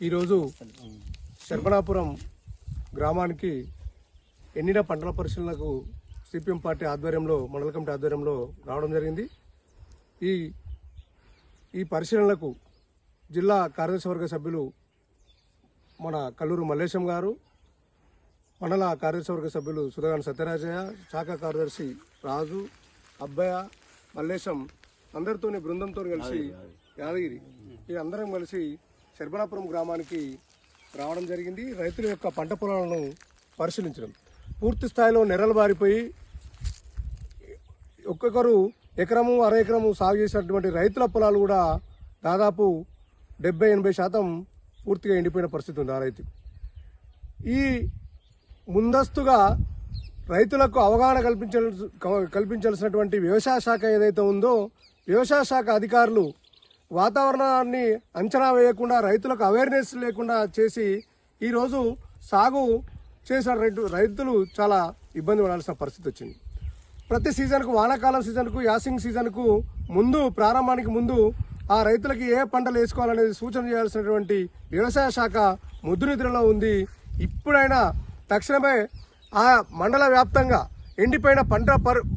ఈరోజు శర్మనాపురం గ్రామానికి ఎండిన పంటల పరిశీలనకు సిపిఎం పార్టీ ఆధ్వర్యంలో మండల కమిటీ ఆధ్వర్యంలో రావడం జరిగింది. ఈ ఈ పరిశీలనలకు జిల్లా కార్యదర్శివర్గ సభ్యులు మన కల్లూరు మల్లేశం గారు మండల కార్యదర్శివర్గ సభ్యులు సుధగాని సత్యరాజయ్య శాఖ కార్యదర్శి రాజు అబ్బయ్య మల్లేశం అందరితోని బృందంతో కలిసి యాదగిరి. ఈ అందరం కలిసి శర్బనాపురం గ్రామానికి రావడం జరిగింది. రైతుల యొక్క పంట పొలాలను పరిశీలించడం. పూర్తి స్థాయిలో నెరలు బారిపోయి ఒక్కొక్కరు ఎకరము అర ఎకరము సాగు చేసినటువంటి రైతుల పొలాలు కూడా దాదాపు డెబ్బై ఎనభై శాతం పూర్తిగా ఎండిపోయిన పరిస్థితి ఉంది ఆ రైతు. ఈ ముందస్తుగా రైతులకు అవగాహన కల్పించ కల్పించాల్సినటువంటి వ్యవసాయ శాఖ ఏదైతే ఉందో వ్యవసాయ శాఖ అధికారులు వాతావరణాన్ని అంచనా వేయకుండా రైతులకు అవేర్నెస్ లేకుండా చేసి ఈరోజు సాగు చేసిన రైతులు చాలా ఇబ్బంది పడాల్సిన పరిస్థితి వచ్చింది. ప్రతి సీజన్కు వానాకాలం సీజన్కు యాసింగ్ సీజన్కు ముందు ప్రారంభానికి ముందు ఆ రైతులకి ఏ పంటలు వేసుకోవాలనేది సూచన చేయాల్సినటువంటి వ్యవసాయ శాఖ ముద్రనిద్రలో ఉంది. ఇప్పుడైనా తక్షణమే ఆ మండల వ్యాప్తంగా ఎండిపోయిన పంట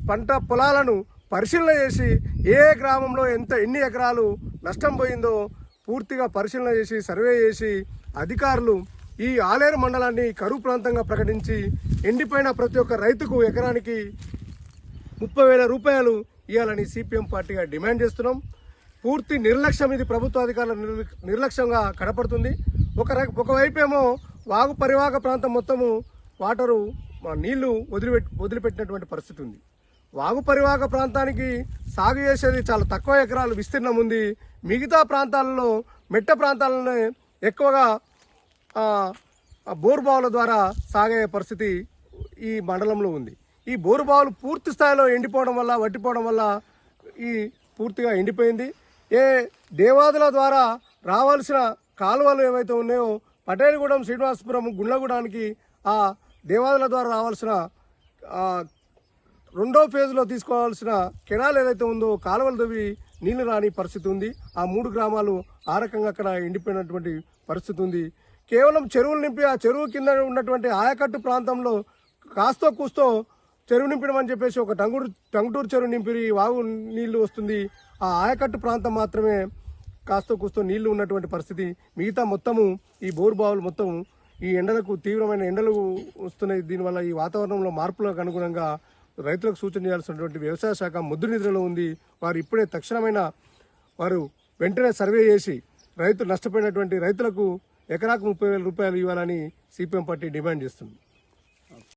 పంట పొలాలను పరిశీలన చేసి ఏ గ్రామంలో ఎంత ఎన్ని ఎకరాలు నష్టం పోయిందో పూర్తిగా పరిశీలన చేసి సర్వే చేసి అధికారులు ఈ ఆలేరు మండలాన్ని కరువు ప్రాంతంగా ప్రకటించి ఎండిపోయిన ప్రతి ఒక్క రైతుకు ఎకరానికి ముప్పై వేల రూపాయలు ఇవ్వాలని సిపిఎం పార్టీగా డిమాండ్ చేస్తున్నాం. పూర్తి నిర్లక్ష్యం ఇది ప్రభుత్వ అధికారుల నిర్ల- నిర్లక్ష్యంగా కనపడుతుంది. ఒక ఒకవైపేమో వాగు పరివాహక ప్రాంతం మొత్తము వాటరు మా నీళ్ళు వదిలిపెట్టి వదిలిపెట్టినటువంటి పరిస్థితి ఉంది. వాగు పరివాహక ప్రాంతానికి సాగు చేసేది చాలా తక్కువ ఎకరాలు విస్తీర్ణం ఉంది. మిగతా ప్రాంతాలలో మెట్ట ప్రాంతాలను ఎక్కువగా బోరు బావుల ద్వారా సాగే పరిస్థితి ఈ మండలంలో ఉంది. ఈ బోరు బావులు పూర్తి స్థాయిలో ఎండిపోవడం వల్ల వట్టిపోవడం వల్ల ఈ పూర్తిగా ఎండిపోయింది. ఏ దేవాదుల ద్వారా రావాల్సిన కాలువలు ఏవైతే ఉన్నాయో పటేలగూడెం శ్రీనివాసపురం గుండ్లగూడానికి ఆ దేవాదుల ద్వారా రావాల్సిన రెండో ఫేజ్లో తీసుకోవాల్సిన కెనాల్ ఏదైతే ఉందో కాలువలు తవ్వి నీళ్ళు రాని పరిస్థితి ఉంది. ఆ మూడు గ్రామాలు ఆ రకంగా అక్కడ ఎండిపోయినటువంటి పరిస్థితి ఉంది. కేవలం చెరువులు నింపి ఆ చెరువు కింద ఉన్నటువంటి ఆయకట్టు ప్రాంతంలో కాస్తో కూస్తో చెరువు నింపడమని చెప్పేసి ఒక టంగుడు టంగుటూరు చెరువు నింపి వాగు నీళ్ళు వస్తుంది. ఆ ఆయకట్టు ప్రాంతం మాత్రమే కాస్తో కూస్తో నీళ్ళు ఉన్నటువంటి పరిస్థితి. మిగతా మొత్తము ఈ బోరు బావులు మొత్తం ఈ ఎండలకు తీవ్రమైన ఎండలు వస్తున్నాయి. దీనివల్ల ఈ వాతావరణంలో మార్పులకు అనుగుణంగా రైతులకు సూచన చేయాల్సినటువంటి వ్యవసాయ శాఖ ముద్దు నిధులలో ఉంది. వారు ఇప్పుడే తక్షణమైన వారు వెంటనే సర్వే చేసి రైతులు నష్టపోయినటువంటి రైతులకు ఎకరాకు ముప్పై వేల రూపాయలు ఇవ్వాలని సిపిఎం పార్టీ డిమాండ్ చేస్తుంది.